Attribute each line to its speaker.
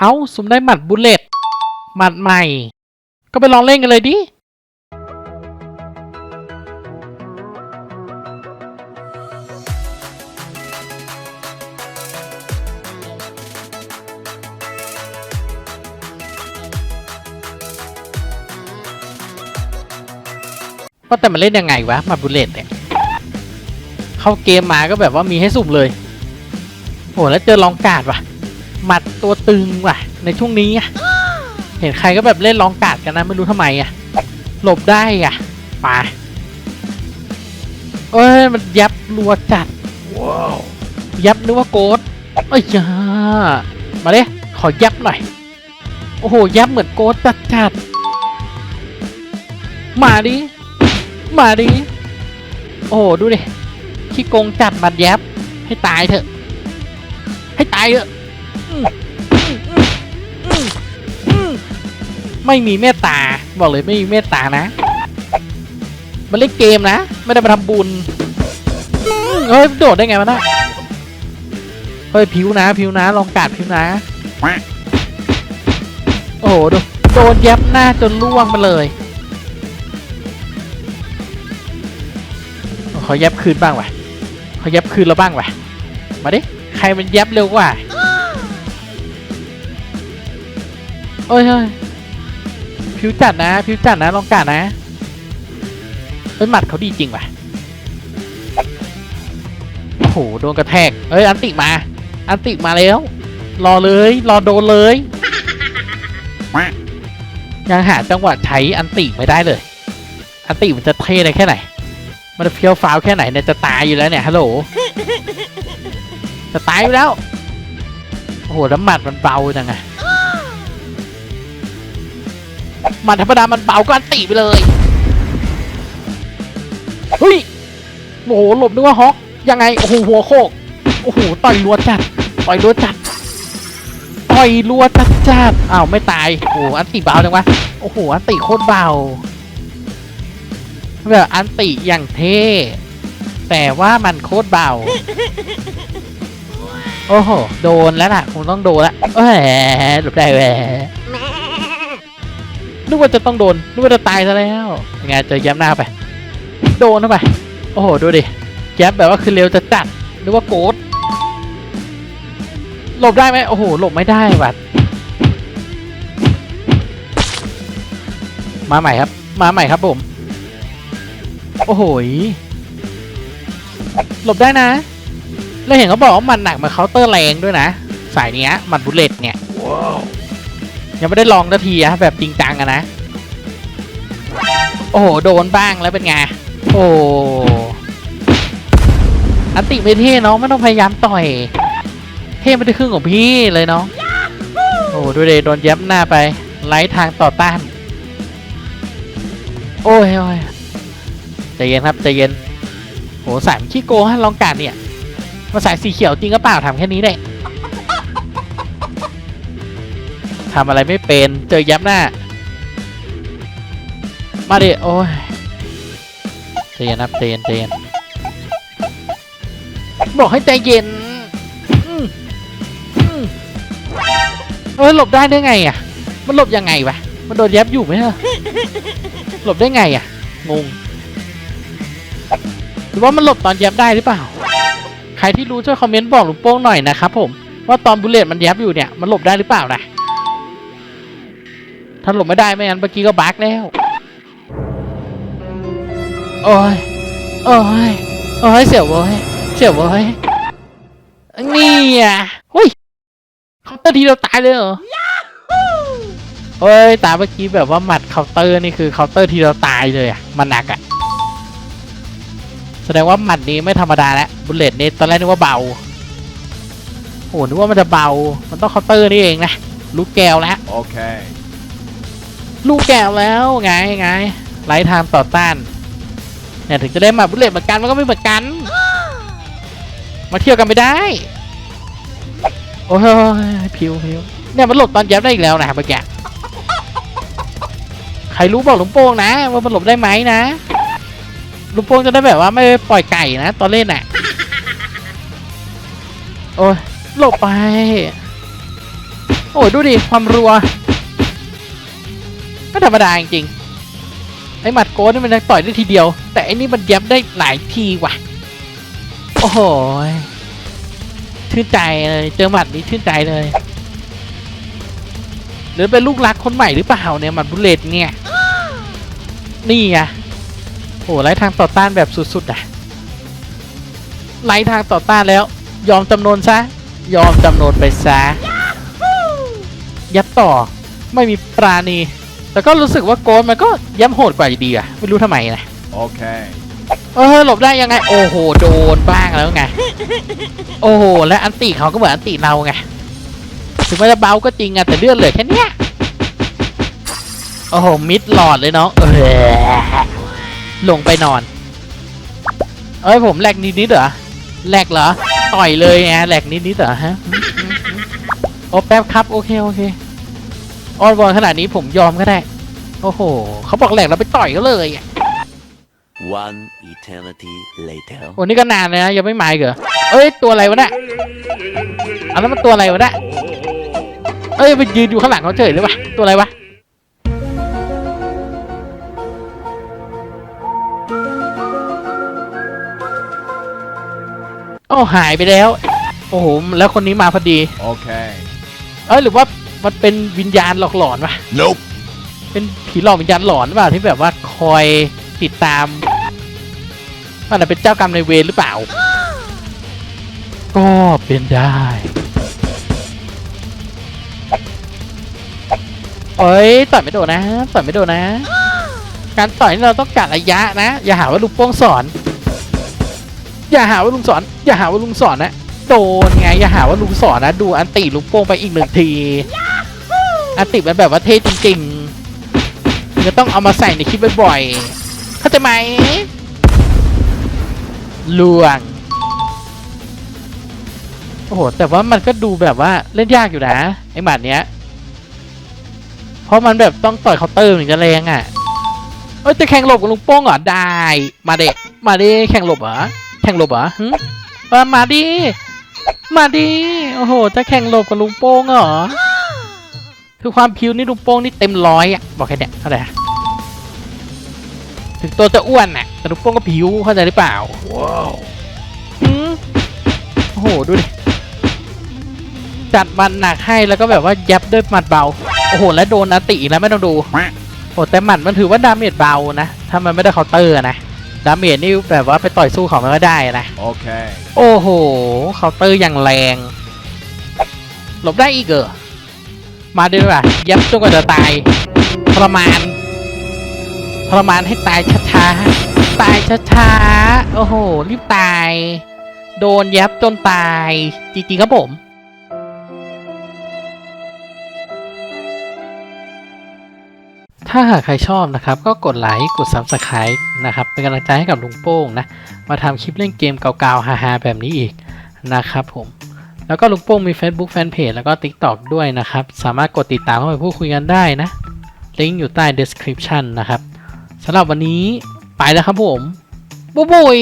Speaker 1: เอ้าสุ่มได้หมัดบุลเลตหมัดใหม่ ก็ไปลองเล่นกันเลยดิว่าแต่มันเล่นยังไงวะมัดบุลเลตเนี่ย เข้าเกมมาก็แบบว่ามีให้สุ่มเลย โหแล้วเจอลองการ์ดว่ะ หมัดตัวตึงว่ะ ในช่วงนี้อะเห็นใครก็แบบเล่นลองการ์ดกันนะไม่รู้ทำไมอะหลบได้อะป่าเอ้ยมันยับรัวจัดว้าวยับนึกว่าโกดเอ้ยจ้ามาเลยขอยับหน่อย โอ้โห ยับเหมือนโกดจัดจัดๆมาดิ มาดิ โอ้โห ดูดิขี้โกงจัดมัดยับ ให้ตายเถอะ ให้ตายเถอะ ไม่มีเมตตา บอกเลยไม่มีเมตตานะ มันเล่นเกมนะ ไม่ได้มาทำบุญ เฮ้ย โดดได้ไงวะน่ะเฮ้ย ผิวนะ ผิวนะ ลองกาดผิวนะ โอ้โห โดนยับหน้าจนล่วงมาเลย ขอยับคืนบ้างวะขอยับคืนแล้วบ้างวะมาดิ ใครมันยับเร็วกว่า โอ้ยเฮ้ยผิวจัดนะผิวจัดนะลองกัดนะเอ้ยหมัดเขาดีจริงว่ะโอ้โหโดนกระแทกเอ้ยอันติมา อันติมาแล้ว รอเลย รอโดนเลยยังหาจังหวะใช้อันติไม่ได้เลย อันติมันจะเท่ได้แค่ไหน มันจะเฟี้ยวฟ้าวแค่ไหนเนี่ยจะตายอยู่แล้วเนี่ยฮัลโหลจะตายอยู่แล้วโอ้โหน้ำหมัดมันเบาจังไง มัดธรรมดา มันเบาก็อันติไปเลยเฮ้ยโอ้โหหลบนึกว่าฮอกยังไงโอ้โหหัวโคกโอ้โหต่อยรัวจัดต่อยรัวจัดต่อยรัวจัดจัดอ้าวไม่ตายโอ้โหอันติเบาจังวะโอ้โหอันติโคตรเบาแบบอันติอย่างเท่แต่ว่ามันโคตรเบา โอ้โห โดนแล้วล่ะ คงต้องโดนละแหมหลบได้แหม นึกว่าจะต้องโดนนึกว่าจะตายซะแล้วยังไงเจอแย้มหน้าไป โดนเข้าไป โอ้โห ดูดิแย้มแบบว่าคือเร็วจะจัดนึกว่าโกดหลบได้ไหมโอ้โห หลบไม่ได้ว่ะมาใหม่ครับ มาใหม่ครับผม โอ้โหหลบได้นะ แล้วเห็นเขาบอกว่ามันหนักมาเคาน์เตอร์แรงด้วยนะ สายเนี้ยมันบุลเลตเนี่ย ยังไม่ได้ลองนาทีอะแบบจริงจังอะนะ โอ้โห โดนบ้างแล้วเป็นไง โอ้อันติไม่เท่น้องไม่ต้องพยายามต่อย เท่ไม่ได้ครึ่งของพี่เลยน้อง โอ้ดูเลยโดนเย็บหน้าไปไร้ทางต่อต้าน โอ้ยโอ้ยใจเย็นครับใจเย็นโหสายมันขี้โกงฮะลองการเนี่ยมาสายสีเขียวจริงก็เปล่าทำแค่นี้แห ทำอะไรไม่เป็น เจอยับหน้า มาดิ โอ้ยใจเย็นครับใจเย็นใจเย็นบอกให้ใจเย็นอืมอืมเอ้ยหลบได้ได้ไงอะ มันหลบยังไงวะ มันโดนยับอยู่ไหมเหรอหลบได้ไงอะ งง หรือว่ามันหลบตอนยับได้หรือเปล่า ใครที่รู้ช่วยคอมเมนต์บอกลุงโป้งหน่อยนะครับผม ว่าตอนบุลเลตมันยับอยู่เนี่ย มันหลบได้หรือเปล่านะ ถ้าหลบไม่ได้ไม่งั้นเมื่อกี้ก็บักแล้ว โอ้ย โอ้ย โอ้ยเสียวเว้ยเสียวเว้ยนี่อะหุ้ยเคาน์เตอร์ทีเราตายเลยเหรอเฮ้ย ตาเมื่อกี้แบบว่าหมัดเคาน์เตอร์นี่คือเคาน์เตอร์ทีเราตายเลยอะ มันหนักอะ แสดงว่าหมัดนี้ไม่ธรรมดาแล้วบุลเลตนี่ตอนแรกนึกว่าเบาโอ้นึกว่ามันจะเบา มันต้องเคาน์เตอร์นี่เองนะ ลูกแก้วแล้ว
Speaker 2: Okay.
Speaker 1: ลูกแก้วแล้วไงไงไร้ทางต่อต้านเนี่ยถึงจะได้มาบุลเลตเหมือนกันมันก็ไม่เหมือนกัน มาเที่ยวกันไม่ได้ โอ้ยพิวพิวเนี่ยมันหลบตอนยับได้อีกแล้วนะเมื่อกี้ใครรู้บอกลุงโป้งนะ ว่ามันหลบได้ไหมนะลุงโป้งจะได้แบบว่าไม่ปล่อยไก่นะ ตอนเล่นน่ะ โอ้ยหลบไป โอ้ยดูดิความรัว ไม่ธรรมดาจริงไอ้หมัดโกนนี่มันต่อยได้ทีเดียว แต่อ้นี่มันย็บได้หลายทีว่ะ โอ้โหชื่นใจเลยเจอหมัดนี้ชื่นใจเลย หรือเป็นลูกรักคนใหม่หรือเปล่าเนี่ยหมัดบุลเลตเนี่ย นี่ไงโอ้ไร้ทางต่อต้านแบบสุดๆอะไร้ทางต่อต้านแล้ว ยอมจำนนซะ ยอมจำนนไปซะยัดต่อไม่มีปราณี แต่ก็รู้สึกว่าโกนมันก็ย้ำโหดกว่าอยู่ดีอะไม่รู้ทำไมนะ
Speaker 2: Okay.
Speaker 1: เออหลบได้ยังไง โอ้โห โดนบ้างแล้วไง โอ้โห และอันติเขาก็เหมือนอันติเราไง ถึงมันจะเบาก็จริงอะแต่เลือดเหลือแค่เนี้ย โอ้โห มิดหลอดเลยเนาะเออลงไปนอน เอ้ยผมแหลกนิดนิดๆเหรอแหลกเหรอ ต่อยเลยไงแหลกนิดนิดๆเหรอฮะ โอ้แป๊บครับ โอเค โอเค ออนวอนขนาดนี้ผมยอมก็ได้ โอ้โหเขาบอกแหลกเราไปต่อยเขาเลยอะ
Speaker 3: One eternity later.
Speaker 1: โอ้นี่ก็นานเลยนะยังไม่มาอีกเหรอเอ้ยตัวอะไรวะเนี่ยอันนั้นมันตัวอะไรวะเนี่ยเอ้ยไปยืนอยู่ข้างหลังเขาเฉยเลยวะตัวอะไรวะโอ้หายไปแล้ว โอ้โหแล้วคนนี้มาพอดี
Speaker 2: Okay.
Speaker 1: เอ้ยหรือว่า มันเป็นวิญญาณหลอกหลอนวะ
Speaker 2: Nope.
Speaker 1: เป็นผีหลอกวิญญาณหลอนหรือเปล่าที่แบบว่าคอยติดตามมันอาจเป็นเจ้ากรรมในายเวรหรือเปล่า ก็เป็นได้เอ้ยต่อยไม่โดนนะต่อยไม่โดนนะ การต่อยนี่เราต้องกะระยะนะ อย่าหาว่าลุงโป้งสอน อย่าหาว่าลุงสอน อย่าหาว่าลุงสอนนะ โดนไง อย่าหาว่าลุงสอนนะ ดูอันติลุงโป้งไปอีกหนึ่งที อันติมันแบบว่าเท่จริงๆจะต้องเอามาใส่ในคลิปบ่อยๆ เข้าใจไหมลวง โอ้โห แต่ว่ามันก็ดูแบบว่าเล่นยากอยู่นะ ไอ้หมัดเนี้ย เพราะมันแบบต้องต่อยเคาน์เตอร์ถึงจะแรงอะ เอ้ยจะแข่งหลบกับลุงโป้งเหรอ ได้ มาเด็มาดิแข่งหลบเหรอ แข่งหลบเหรอหึเออมาดิ มาดิ โอ้โห จะแข่งหลบกับลุงโป้งเหรอ คือความพิวนี่ลุงโป้งนี่เต็มร้อยอะบอกแค่เนี้ยเท่าไหร่อะถึงตัวจะอ้วนอะแต่ลุงโป้งก็ผิวเข้าใจหรือเปล่า
Speaker 2: Wow.
Speaker 1: หืมโอ้โหดูดิจัดมันหนักให้แล้วก็แบบว่ายับด้วยหมัดเบาโอ้โหแล้วโดนอติอีกแล้วไม่ต้องดูโอ้แต่หมัดมันถือว่าดาเมจเบานะถ้ามันไม่ได้เคาน์เตอร์นะดาเมจนี่แบบว่าไปต่อยสู้เขามันก็ได้นะ
Speaker 2: Okay.
Speaker 1: โอ้โหเคาน์เตอร์อย่างแรงหลบได้อีกเหรอ มาดีกว่ายับจนกว่าจะตายทรมานทรมานให้ตายช้าๆตายช้าๆโอ้โหรีบตาย โดนยับจนตายจริงๆครับผมถ้าหากใครชอบนะครับ ก็กดไลค์กด Subscribe นะครับ เป็นกำลังใจให้กับลุงโป้งนะ มาทำคลิปเล่นเกมเก่าๆฮาๆแบบนี้อีกนะครับผม แล้วก็ลุงโป้งมี Facebook Fanpage แล้วก็ TikTok ด้วยนะครับ สามารถกดติดตามเข้าไปพูดคุยกันได้นะลิงก์อยู่ใต้ description นะครับสำหรับวันนี้ไปแล้วครับผมบุยบาย